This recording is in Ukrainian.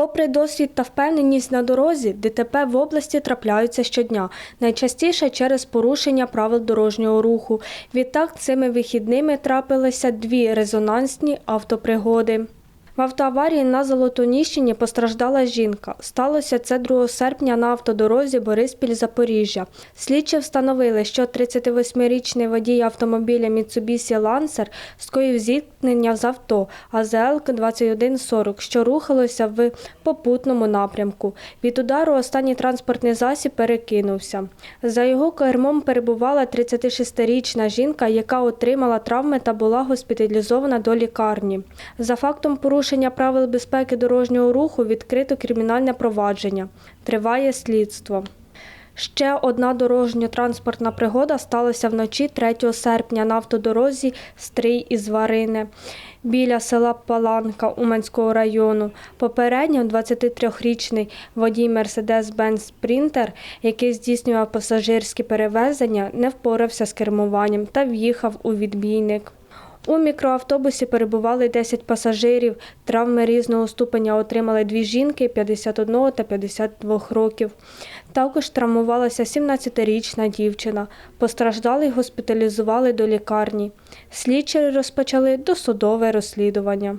Попри досвід та впевненість на дорозі, ДТП в області трапляються щодня, найчастіше через порушення правил дорожнього руху. Відтак цими вихідними трапилися дві резонансні автопригоди. В автоаварії на Золотоніщині постраждала жінка. Сталося це 2 серпня на автодорозі Бориспіль-Запоріжжя. Слідчі встановили, що 38-річний водій автомобіля Mitsubishi Lancer скоїв зіткнення з авто АЗЛ 2140, що рухалося в попутному напрямку. Від удару останній транспортний засіб перекинувся. За його кермом перебувала 36-річна жінка, яка отримала травми та була госпіталізована до лікарні. За фактом порушення правил безпеки дорожнього руху відкрито кримінальне провадження. Триває слідство. Ще одна дорожньо-транспортна пригода сталася вночі 3 серпня на автодорозі Стрий із Варини біля села Паланка Уманського району. Попередньо 23-річний водій Mercedes-Benz Sprinter, який здійснював пасажирські перевезення, не впорався з кермуванням та в'їхав у відбійник. У мікроавтобусі перебували 10 пасажирів. Травми різного ступеня отримали дві жінки 51 та 52 років. Також травмувалася 17-річна дівчина. Постраждалих госпіталізували до лікарні. Слідчі розпочали досудове розслідування.